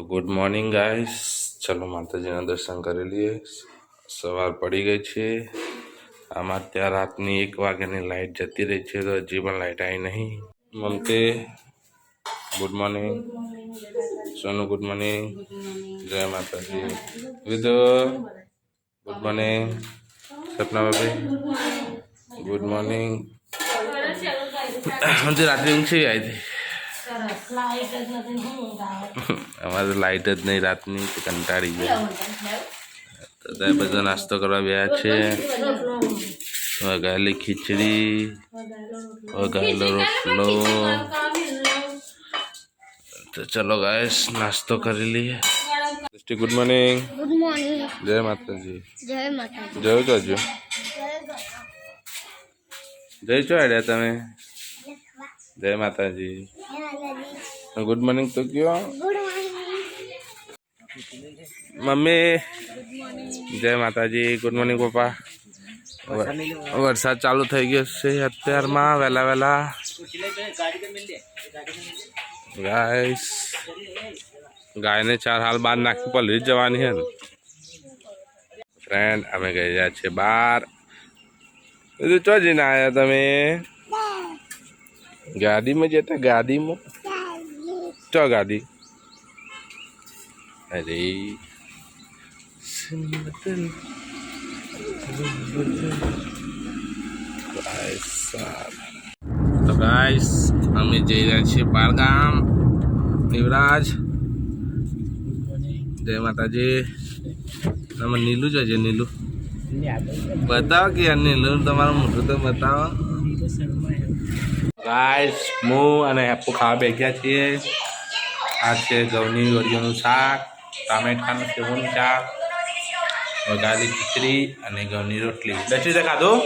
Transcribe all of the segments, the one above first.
તો good morning guys ચલો, માતાજીના દર્શન કરી લઈએ. સવાર પડી ગઈ છે. આમાં ત્યાં રાતની એક વાગ્યાની લાઇટ જતી રહી છે, તો હજી પણ લાઇટ આવી નહીં. મમતે good morning Sonu good morning જય માતાજી. વિદો ગુડ મોર્નિંગ સપના બાબી ગુડ મોર્નિંગ રાત્રે ઊંઘ છે આવી હતી સરસ. લાઈટ જ નથી હું ગાય અમારે તો જ નહીં રાતની તો કંટાળી ગયા. તો ત્યાં બધો નાસ્તો કરવા ગયા છે. વઘારેલી ખીચડી. વઘારેલો રોટલો. તો ચલો ગાય નાસ્તો કરી લઈએ. દૃષ્ટિ ગુડ મોર્નિંગ ગુડ મોર્નિંગ જય માતાજી. જય માતાજી. જય કરજો જય છો આડ્યા તમે જય માતાજી. ગુડ મોર્નિંગ તો કયો ગુડ મોર્નિંગ મમ્મી જય માતાજી ગુડ મોર્નિંગ પપ્પા વરસાદ ચાલુ થઈ ગયો છે અત્યારમાં વહેલા વહેલા ગાઈસ ગાયને ચાર હાલ બહાર નાખી પલરી જ જવાની છે ને ફ્રેન્ડ અમે ગઈ રહ્યા છીએ બહાર બધું ચો જઈને આવ્યા તમે ગાડીમાં જતા ગાડીમાં ચો ગાડી અરે સિંબતલ તો ગાઈસ અમે જઈ રહ્યા છીએ બારગામ દેવરાજ જય માતાજી તમે નીલું જજે નીલું બતાવો કે યાર નીલું તમારું મોઢું તો બતાવો ગાઈસ હું અને હેપ્પુ ખાવા બેઠ્યા છીએ. આ છે ઘઉંની વડીઓનું શાક ટામેટાનું સેવનું શાક વઘારેલી ખીચડી અને ઘઉંની રોટલી. દસી છે ખાધું?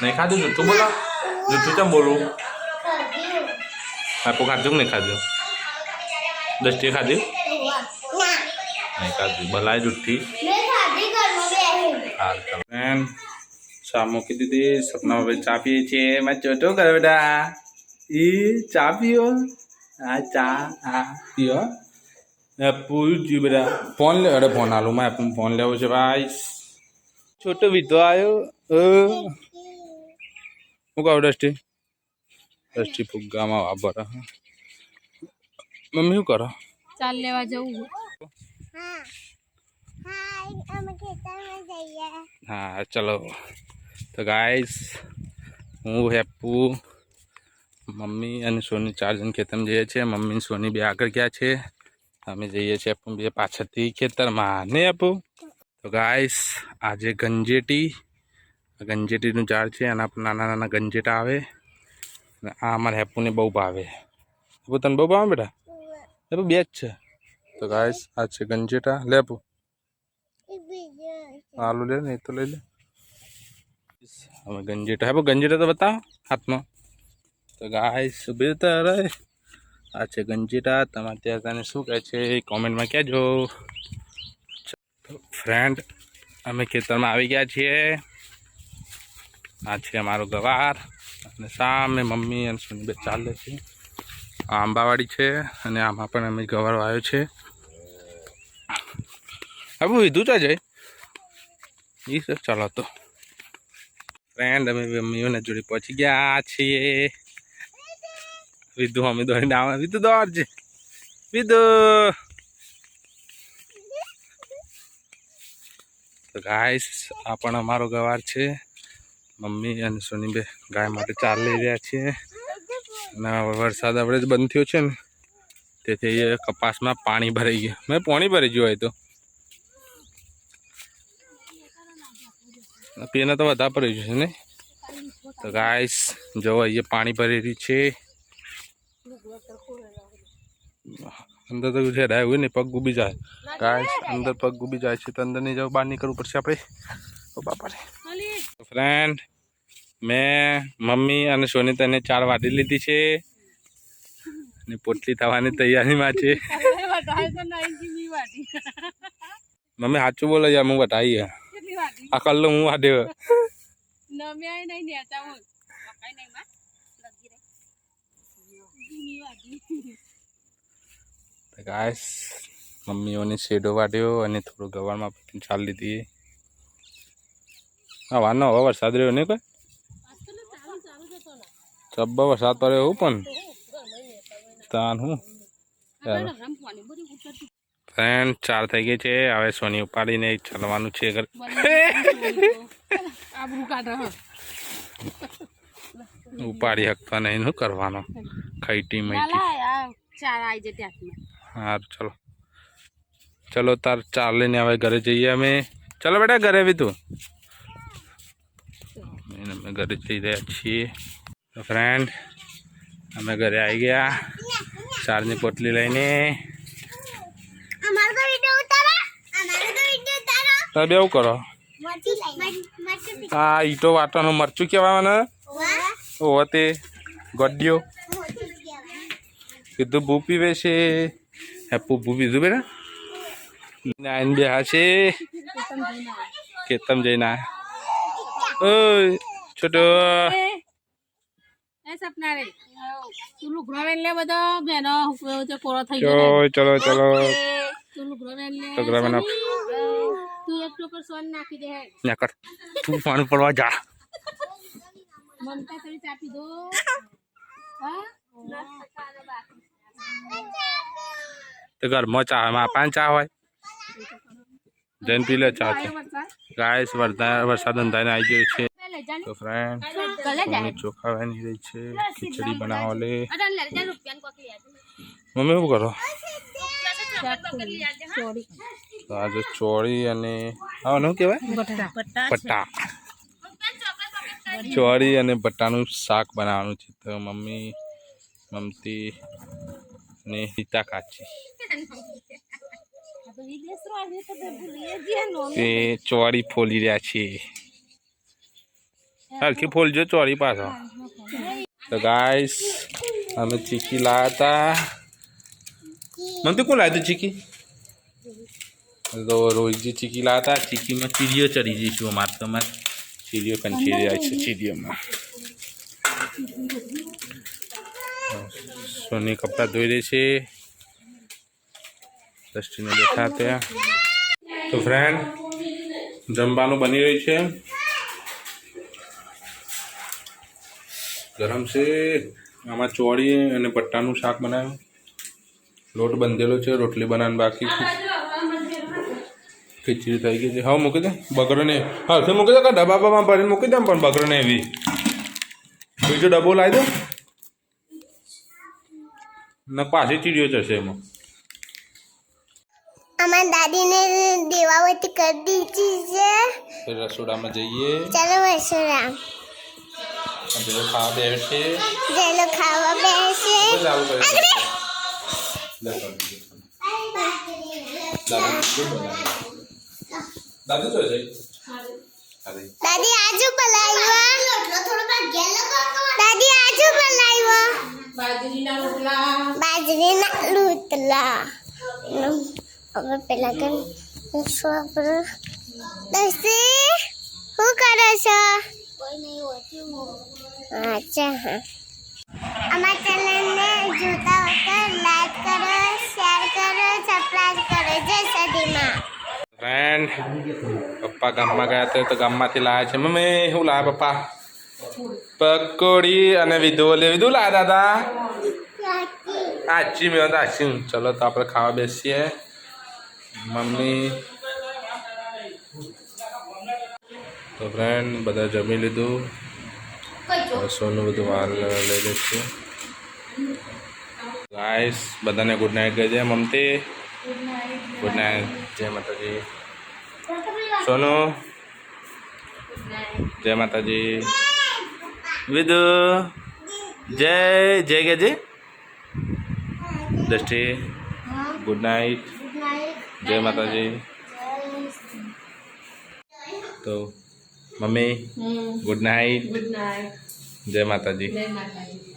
નહીં ખાધું? જૂઠું બોલો. જૂઠું કેમ બોલું? હેપ્પુ ખાધું કે નહીં ખાધું? દસટીએ ખાધું? નહીં ખાધું. ભલાય જૂઠી. હા મેન ચા મૂકી દીધી સપના હવે ચા પીએ છીએ. મેં ચોટો કરે બેટા. એ ચા પીઓ? આ ચા આ પીઓ. પૂછ્યું બેટા. ફોન લે અરે ફોન હાલું માં ફોન લેવો છે ભાઈ. છોટો વિધો આવ્યો હું કહું ડસ્ટી ડસ્ટી ફુગ્ગામાં વાપર મમ્મી શું કરો? ચાલ લેવા જવું હા ચલો. તો ગાઈસ હું હેપુ મમ્મી અને સોની ચાર જણ ખેતરમાં જઈએ છીએ. મમ્મી અને સોની બે આગળ ગયા છે. અમે જઈએ છીએ હેપુ બે પાછળથી ખેતરમાં. ને હેપુ તો ગાઈસ આજે ગંજેટી. ગંજેટીનું ઝાડ છે એના પર નાના નાના ગંજેટા આવે. અને આ અમારા હેપુને બહુ ભાવે. હેપુ તને બહુ ભાવે બેટા? હેપુ બે જ છે. તો ગાઈસ આ છે ગંજેટા. લે હેપુ આલુ લે ને એ તો લઈ લે. હવે ગંજીટા હે ગંજીટા તો બતાવો હાથમાં તો ગાય સુબેર તો અરે આ છે ગંજીટા તમારે ત્યાં તને શું કહે છે કોમેન્ટમાં કહેજો ફ્રેન્ડ અમે ખેતરમાં આવી ગયા છીએ આ છે અમારો ગવાર અને સામે મમ્મી અને સુનીબે ચાલે છે આ આંબાવાડી છે અને આમાં પણ અમે ગવાર આવ્યો છે હવે વિધું ચા જાય એ સર ચાલો તો ફ્રેન્ડ અમે મમ્મીઓને જોડે પહોંચી ગયા છીએ. વિધુ અમે દોડીને આવે વિધુ દોડ છે વિધુ તો ગાય આ પણ અમારો ગવાર છે. મમ્મી અને સોનીબે ગાય માટે ચાર લઈ રહ્યા છીએ અને વરસાદ આપણે જ બંધ થયો છે ને. તેથી કપાસમાં પાણી ભરાઈ ગયું. મેં પાણી ભરી ગયું હોય તો. પીને તો વધારે પડી જશે ને? તો ગાઈસ જો અહીંયા પાણી ભરેલી છે. અંદર તો જરાય હોય ને પગ ગુબી જાય. ગાઈસ અંદર પગ ગુબી જાય છે તો અંદર નહીં જવું બહાર નીકળવું પડશે આપણે. ઓ બાપા રે ફ્રેન્ડ મેં મમ્મી અને સોની તને ચાર વાટી લીધી છે. અને પોટલી થવાની તૈયારીમાં છે. મમ્મી સાચું બોલો યાર હું બતાવી આ કલ્લો હું વાટે નમ્યા નહીં નેતા હું કઈ નહીં માં ગાયસ મમ્મીઓની શેડો વાટ્યો અને થોડું ગવાણમાં ચાલી લીધી હા વાનો હવે વરસાદ રહ્યો નહીં કોઈ ચબ્બા વરસાદ પડ્યો એવું પણ તાન હું ફ્રેન્ડ ચાર થઈ ગઈ છે. હવે સોની ઉપાડીને ચાલવાનું છે ઘર. ઉપાડી શકતા નહીં શું કરવાનું? ખૈટી મૈટી હા ચલો. ચલો તાર ચાર લઈને હવે ઘરે જઈએ અમે. ચલો બેટા ઘરે બી તું. અમે ઘરે જઈ રહ્યા છીએ. ફ્રેન્ડ અમે ઘરે આવી ગયા. ચારની પોટલી લઈને અમારો તો વિડિયો ઉતારો અમારો તો વિડિયો ઉતારો તમે બેવું કરો. હા ઈટો વાટવાનું મરચું કહેવાના? ઓ તે ગડ્યો. કીધું ભૂ પીવે છે. હેપુ ભૂ પીધું બેટા? નાયન બે હા છે. કેતમ જઈને ઓ છોટો. ચલો ચલો ચલો. તું એક ટોકર સોન નાખી દે ત્યાં કર. તું પાણી પડવા જા. મમતા થોડી ચાપી દો. હા? તો ઘરમાં ચા માં પાંચ ચા હોય? જૈન પી લે ચા છે ગાઈસ વરસાદ વરસાદ અંધાઈને આવી ગયો છે. તો ફ્રેન્ડ ચોખા બની રહી છે ખીચડી બનાવો લે. મમ્મી શું કરો? તો આજે ચોળી અને હા શું કહેવાય? પટ્ટા. ચોળી અને બટાનું શાક બનાવવાનું છે. તો મમ્મી મમતી ને હિતા કાચી. તે ચોળી ફોલી રહ્યા છે. હરખી ફોલજો ચોળી પાછો. તો ગાઈસ અમે ચીકી લાયા હતા. મમતી કોણ લાવ્યું ચીકી? તો રોહિતજી ચીકી લાવતા ચીકીમાં ચીડીઓ ચડી જઈશું અમારે તો અમારે. ચીડીઓ કંચી જાય છે ચીડીઓમાં સોની કપડાં ધોઈ રહી છે. દૃષ્ટિને બેઠા ત્યાં. તો ફ્રેન્ડ જમવાનું બની રહ્યું છે. ગરમ છે. આમાં ચોળી અને પટ્ટાનું શાક બનાવ્યું. લોટ બંધેલો છે રોટલી બનાવવાની બાકી છે. ખીચડી થઈ ગઈ છે. હા મૂકી દે. બકરોને હા તો મૂકી દે? કે ડબ્બા બાબામાં ભરીને મૂકી દે પણ બગડો ને એવી? બીજો ડબ્બો લાવી દો. ને પાછી ચીડીઓ જશે એમાં. અમાર દાદીને દેવાવતી કરી દીધી છે. રસોડામાં જઈએ. ચાલો રસોડા. બે ખાવા બેસે. જેલો ખાવા બેસે. ચાલુ કરી દાદુ તો છે? દાદી આજુ પલાવ્યો દાદી આજુ પલાવ્યો બાજરીના રોટલા. બાજરીના રોટલા. હવે પેલા કે આપણે દસી શું કરો છો? અચ્છા હા. અમારા ચેનલને જોતા હો તો લાઈક કરો શેર કરો સબસ્ક્રાઈબ કરો. જય સદીમાં ફ્રેન્ડ પપ્પા ગામમાં ગયા હતા તો ગામમાંથી લાયા છે. મમ્મી શું લાયા પપ્પા? પકોડી અને વિધુ લે. વિધુ લાયા દાદા? આચી મેં આચી ચલો તો આપણે ખાવા બેસીએ. મમ્મી. તો ફ્રેન્ડ બધા જમી લીધું? સોનું બધું વાર લઈ લઈશું. ગાઈસ, બધાને ગુડ નાઇટ કહેજે મમતી. ગુડ નાઇટ જય માતાજી સોનુ જય માતાજી વિદુ જય જય ગેજી દ્રષ્ટિ ગુડ નાઇટ જય માતાજી તો મમ્મી ગુડ નાઇટ ગુડ નાઇટ જય માતાજી જય માતાજી